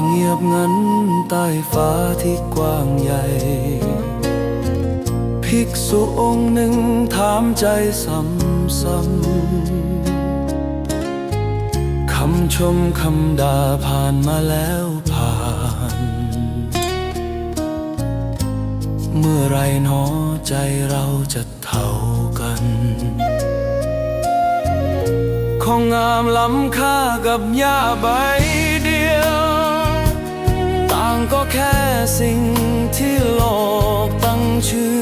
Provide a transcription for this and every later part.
างเงียบงันใต้ฟ้าที่กว้างใหญ่ ภิกษุองค์หนึ่งถามใจซ้ำๆคำชมคำด่าผ่านมาแล้วผ่าน เมื่อไรหนอใจเราจะเท่ากันของงามล้ำค่ากับหญ้าใบ สิ่งที่โลกตั้งชื่อ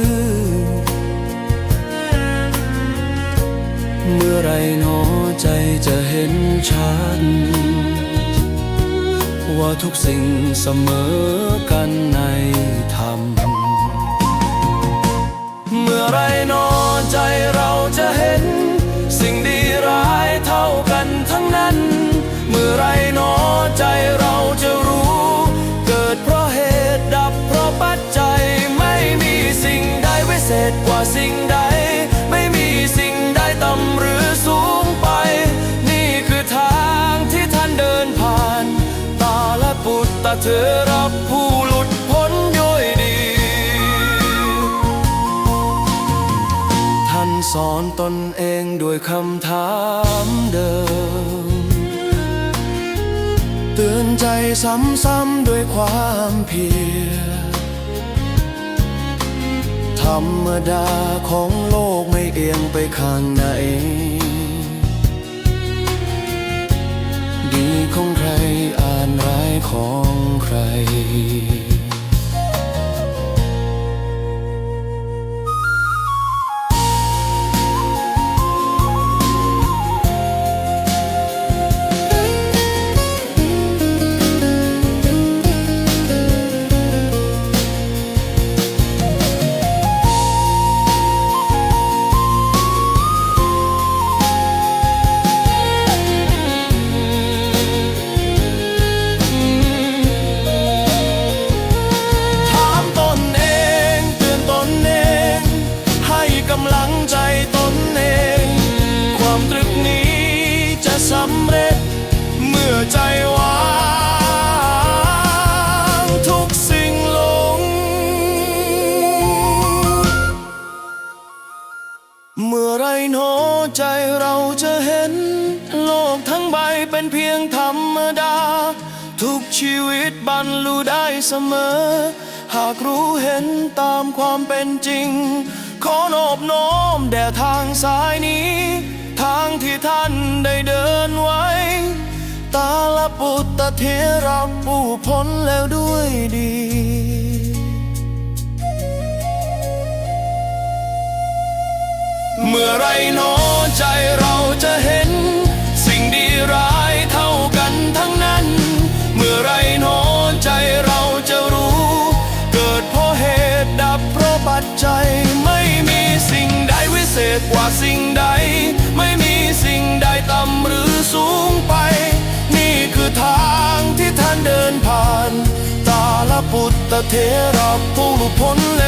เมื่อไรหนอใจจะเห็นชัดว่าทุกสิ่งเสมอกันในธรรม เมื่อไรหนอ ใด ไม่มีสิ่งใดต่ำหรือสูงไป นี่คือทางที่ท่านเดินผ่าน ตาและปุตตะเธอรับผู้หลุดพ้นด้วยดี ท่านสอนตนเองด้วยคำถามเดิม เตือนใจซ้ำๆด้วยความเพียร รรมดาของโลกไม่เอียงไปข้างไหน กำลังใจตนเอง ความตรึกนี้จะสำเร็จ เมื่อใจวางทุกสิ่งลง เมื่อไรโนใจเราจะเห็น โลกทั้งใบเป็นเพียงธรรมดา ทุกชีวิตบรรลุได้เสมอ หากรู้เห็นตามความเป็นจริง ขอนอบน้อมแด่ทางสายนี้ ทางที่ท่านได้เดินไว้ ตาลปุตตะเทรับผู้พ้นแล้วด้วยดีเมื่อไรหนอใจเรา ผ่านตาลปุตตะเทระผู้หลุดพ้นแล้ว